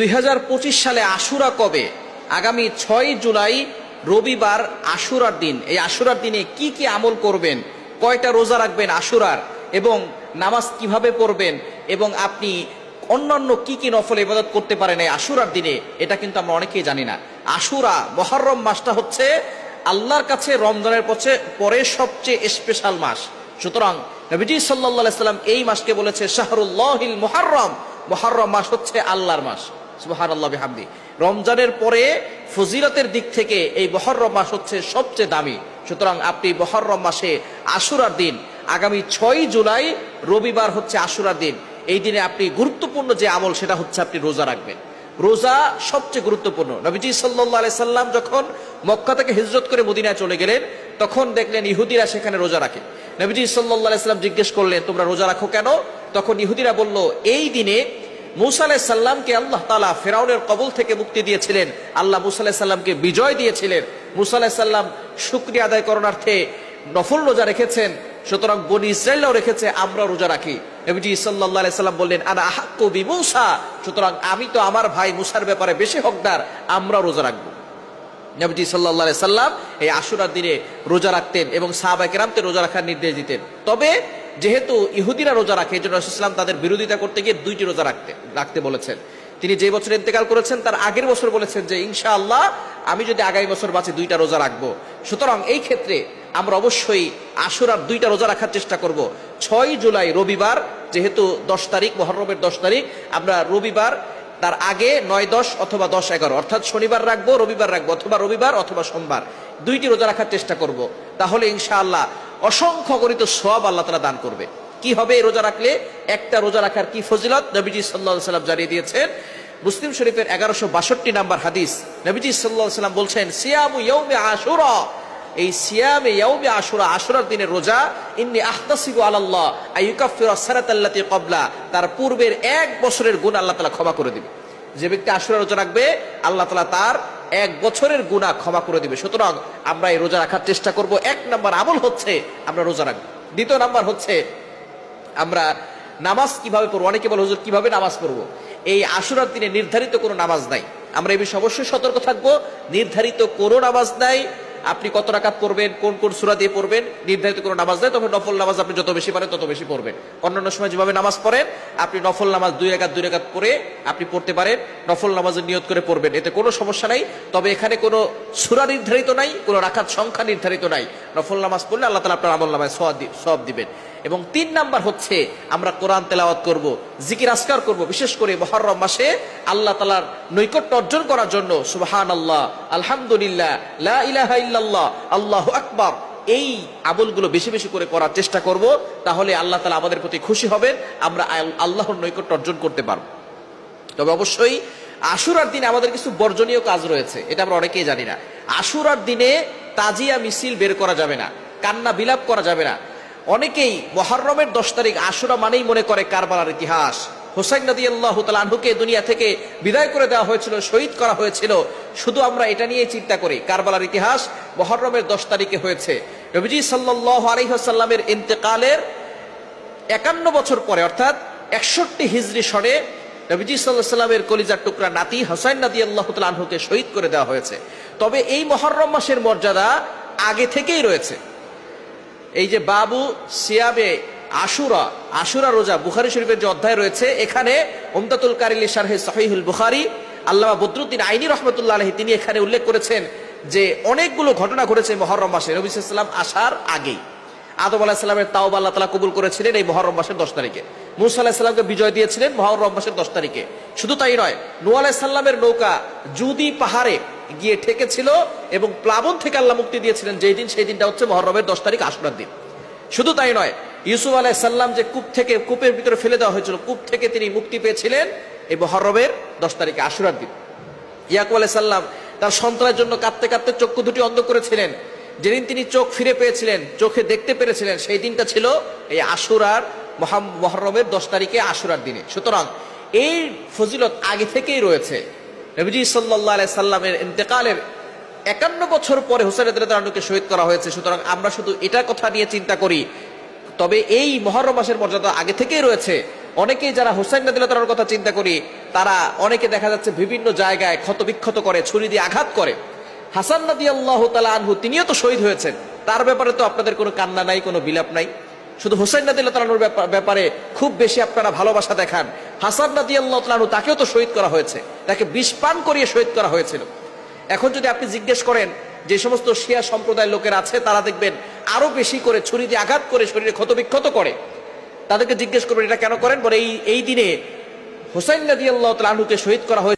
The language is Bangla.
দুই হাজার পঁচিশ সালে আশুরা কবে? আগামী ছয় জুলাই, রবিবার আশুরার দিন। এই আশুরার দিনে কি কি আমল করবেন? কয়টা রোজা রাখবেন আশুরার? এবং নামাজ কীভাবে পড়বেন? এবং আপনি অন্যান্য কি কি নফল ইবাদত করতে পারেন এই আশুরার দিনে? এটা কিন্তু আমরা অনেকেই জানি না। আশুরা, মহরম মাসটা হচ্ছে আল্লাহর কাছে রমজানের পথে পরে সবচেয়ে স্পেশাল মাস। সুতরাং নবীজি সাল্লাহ সাল্লাম এই মাসকে বলেছে শাহরুল্লাহিল মুহাররম। মুহাররম মাস হচ্ছে আল্লাহর মাস। আল্লাহ রমজানের পরে ফজিলতের দিক থেকে এই মহরম মাস হচ্ছে সবচেয়ে দামি। সুতরাং আপনি মহরম মাসে আশুরার দিন, আগামী ছয় জুলাই রবিবার হচ্ছে আশুরার দিন। এই দিনে আপনি গুরুত্বপূর্ণ যে আমল, সেটা হচ্ছে আপনি রোজা রাখবেন। রোজা সবচেয়ে গুরুত্বপূর্ণ। নবীজি আলাই সাল্লাম যখন মক্কা থেকে হিজরত করে মদিনায় চলে গেলেন, তখন দেখলেন ইহুদিরা সেখানে রোজা রাখে। নবীজি সাল্লাহ আলাইসাল্লাম জিজ্ঞেস করলেন, তোমরা রোজা রাখো কেন? তখন ইহুদিরা বলল, এই দিনে মুসা সাল্লামকে আল্লাহ তালা ফেরাউনের কবল থেকে মুক্তি দিয়েছিলেন। আল্লাহ মুসা বিজয় দিয়েছিলেন। মুসা শুক্রিয়া আদায় করণার্থে নফল রোজা রেখেছেন, সুতরাং বনি ইসরায়েলও রেখেছে আমরা রোজা রাখি। নবীজি সাল্লাহ সাল্লাম বললেন, আনা আহাক্কু সুতরাং আমি তো আমার ভাই মুসার ব্যাপারে বেশি হকদার আমরা রোজা রাখব। নবীজি সাল্লাহ সাল্লাম এই আশুরার দিনে রোজা রাখতেন এবং সাহাবা কেরামতে রোজা রাখার নির্দেশ দিতেন। তবে যেহেতু ইহুদিরা রোজা রাখে এই জন্য রসুলাম তাদের বিরোধিতা করতে গিয়ে দুইটি রোজা রাখতে রাখতে বলেছেন। তিনি যে বছর ইন্তেকাল করেছেন, তার আগের বছর বলেছেন যে, ইনশাআল্লাহ, আমি যদি আগামী বছর বাঁচি, দুইটা রোজা রাখব। সুতরাং এই ক্ষেত্রে আমরা অবশ্যই আশুরার দুইটা রোজা রাখার চেষ্টা করব। ছয় জুলাই রবিবার, যেহেতু দশ তারিখ, মহরমের দশ তারিখ, আমরা রবিবার, তার আগে নয়, দশ অথবা দশ, এগারো, অর্থাৎ শনিবার রাখব, রবিবার রাখব, অথবা রবিবার অথবা সোমবার, দুইটি রোজা রাখার চেষ্টা করব। তাহলে ইনশাআল্লাহ অসংখ্য গণিত সব আল্লাহ তালা দান করবে। কি হবে রোজা রাখলে? একটা রোজা রাখার কি ফজিলত? নবীজি সাল্লাহ সাল্লাম জানিয়ে দিয়েছেন, মুসলিম শরীফের এগারোশো বাষট্টি নাম্বার হাদিস। নবীজি সাল্লাহ সাল্লাম বলছেন, সিয়ামু ইয়ৌমে আশুরা। এই সিয়ামে ইয়াউমে আশুরা, আশুরার দিনের রোজা, ইন্নি আহতাসিবু আলাল্লাহ আইয়ুকাফিরু সারাতাল্লাতি ক্বাবলা। তার পূর্বের এক বছরের গুণ আল্লাহ তাআলা ক্ষমা করে দিবে। যে ব্যক্তি আশুরা রোজা রাখবে, আল্লাহ তালা তার এক বছরের গুণা ক্ষমা করে দিবে। সুতরাং আমরা এই রোজা রাখার চেষ্টা করব। এক নাম্বার আমল হচ্ছে আমরা রোজা রাখব। দ্বিতীয় নাম্বার হচ্ছে আমরা নামাজ কীভাবে পড়ব? অনেকে বলে, হুজুর, কীভাবে নামাজ পড়ব? এই আশুরার দিনে নির্ধারিত কোনো নামাজ নাই। আমরা এই বিষয়ে অবশ্যই সতর্ক থাকব। নির্ধারিত কোনো নামাজ নাই। আপনি কত রাকাত পড়বেন, কোন কোন সুরা দিয়ে পড়বেন, নির্ধারিত কোনো নামাজ নেই, তবে নফল নামাজ আপনি যত বেশি পারেন তত বেশি পড়বেন। অন্যান্য সময় যেভাবে নামাজ পড়েন, আপনি নফল নামাজ দুই রেখাত দুই রেখাত পড়ে আপনি পড়তে পারেন, নফল নামাজের নিয়ত করে পড়বেন, এতে কোনো সমস্যা নাই। তবে এখানে কোনো সুরা নির্ধারিত নাই, কোনো রাখাত সংখ্যা নির্ধারিত নাই। নফল নামাজ পড়লে আল্লাহ তালা আপনার আমল নামায় সব দিবেন। এবং তিন নাম্বার হচ্ছে, আমরা কোরআন তেলাওয়াত করব, জিকির আসকার করব, বিশেষ করে মহরম মাসে আল্লাহ তালার নৈকট্য অর্জন করার জন্য সুবাহান আল্লাহ আলহামদুলিল্লাহ, লা আল্লাহু আকবার, এই আমলগুলো বেশি বেশি করে করার চেষ্টা করব, তাহলে আল্লাহ তালা আমাদের প্রতি খুশি হবেন, আমরা আল- আল্লাহর নৈকট্য অর্জন করতে পারব। তবে অবশ্যই, আশুরার দিনে আমাদের কিছু বর্জনীয় কাজ রয়েছে, এটা আমরা অনেকেই জানি না। আশুরার দিনে তাজিয়া মিছিল বের করা যাবে না, কান্না বিলাপ করা যাবে না অনেকেই মহরমের দশ তারিখ আশুরা মানেই মনে করে কারবালার ইতিহাস। হোসাইন নদী আল্লাহ আনহুকে দুনিয়া থেকে বিদায় করে দেওয়া হয়েছিল, শহীদ করা হয়েছিল। শুধু আমরা এটা নিয়ে চিন্তা করি, কারবালার ইতিহাস মহরমের দশ তারিখে হয়েছে। নবীজি সাল্লাহ আলহিহাসাল্লামের ইন্তেকালের একান্ন বছর পরে, অর্থাৎ একষট্টি হিজরি সনে নবীজি সাল্লাহ সাল্লামের কলিজার টুকরা নাতি হোসাইন নাদি আল্লাহ আনহুকে শহীদ করে দেওয়া হয়েছে। তবে এই মহরম মাসের মর্যাদা আগে থেকেই রয়েছে। এই যে বাবু সিয়াবে আশুরা আশুরা রোজা বুখারি শরীফের যে অধ্যায় রয়েছে, এখানে ওমদাতুল কারিলি শারহে সহিহুল বুখারি, আল্লামা বদরুদ্দিন আইনি রহমতুল্লাহ আলহী তিনি এখানে উল্লেখ করেছেন যে অনেকগুলো ঘটনা ঘটেছে মহরম মাসে, নবী সাল্লাম আসার আগেই। আদম আলাহিসাল্লামের তাও আল্লাহ তালা কবুল করেছিলেন এই মহরম মাসের দশ তারিখে। মুসা আলাহিসাল্লামকে বিজয় দিয়েছিলেন মহরম মাসের দশ তারিখে। শুধু তাই নয় নু নৌকা জুদি পাহাড়ে গিয়ে ঠেকেছিল এবং প্লাবন থেকে আল্লাহ মুক্তি দিয়েছিলেন যেই দিন, সেই দিনটা হচ্ছে মহরমের দশ তারিখ আশুরার দিন। শুধু তাই নয়, ইউসুফ আলাহ সাল্লাম যে কূপ থেকে, কূপের ভিতরে ফেলে দেওয়া হয়েছিল, কূপ থেকে তিনি মুক্তি পেয়েছিলেন এই মহরমের দশ তারিখে আশুরার দিন। ইয়াকুব আলাহ সাল্লাম তার সন্তানের জন্য কাঁদতে কাঁদতে চক্ষু দুটি অন্ধ করেছিলেন। যেদিন তিনি চোখ ফিরে পেয়েছিলেন, চোখে দেখতে পেরেছিলেন, সেই দিনটা ছিল এই আশুরার মহাম- মহরমের দশ তারিখে আশুরার দিনে। সুতরাং এই ফজিলত আগে থেকেই রয়েছে। নবীজি সাল্লাহ সাল্লামের ইন্তেকালের একান্ন বছর পরে হুসেন আদকে শহীদ করা হয়েছে। সুতরাং আমরা শুধু এটা কথা নিয়ে চিন্তা করি। তবে এই মহরম মাসের মর্যাদা আগে থেকেই রয়েছে। অনেকেই যারা হুসাইন নাদিল্লাহ কথা চিন্তা করি, তারা অনেকে দেখা যাচ্ছে বিভিন্ন জায়গায় ক্ষতবিক্ষত করে, ছুরি দিয়ে আঘাত করে। হাসান নদী আল্লাহ তালা আনহু তিনিও তো শহীদ হয়েছেন। তার ব্যাপারে তো আপনাদের কোনো কান্না নাই, কোনো বিলাপ নাই। শুধু হোসেন নাদি আল্লাহ তালানুর ব্যাপারে খুব বেশি আপনারা ভালোবাসা দেখান। হাসান নাদি আল্লাহ তাকেও তো শহীদ করা হয়েছে। তাকে বিষ পান করিয়ে শহীদ করা হয়েছিল। এখন যদি আপনি জিজ্ঞেস করেন, যে সমস্ত শিয়া সম্প্রদায়ের লোকের আছে, তারা দেখবেন আরও বেশি করে ছুরি দিয়ে আঘাত করে শরীরে ক্ষতবিক্ষত করে। তাদেরকে জিজ্ঞেস করবেন, এটা কেন করেন? বলে, এই এই দিনে হোসেন নদী আল্লাহ তালাহুকে শহীদ করা হয়েছে।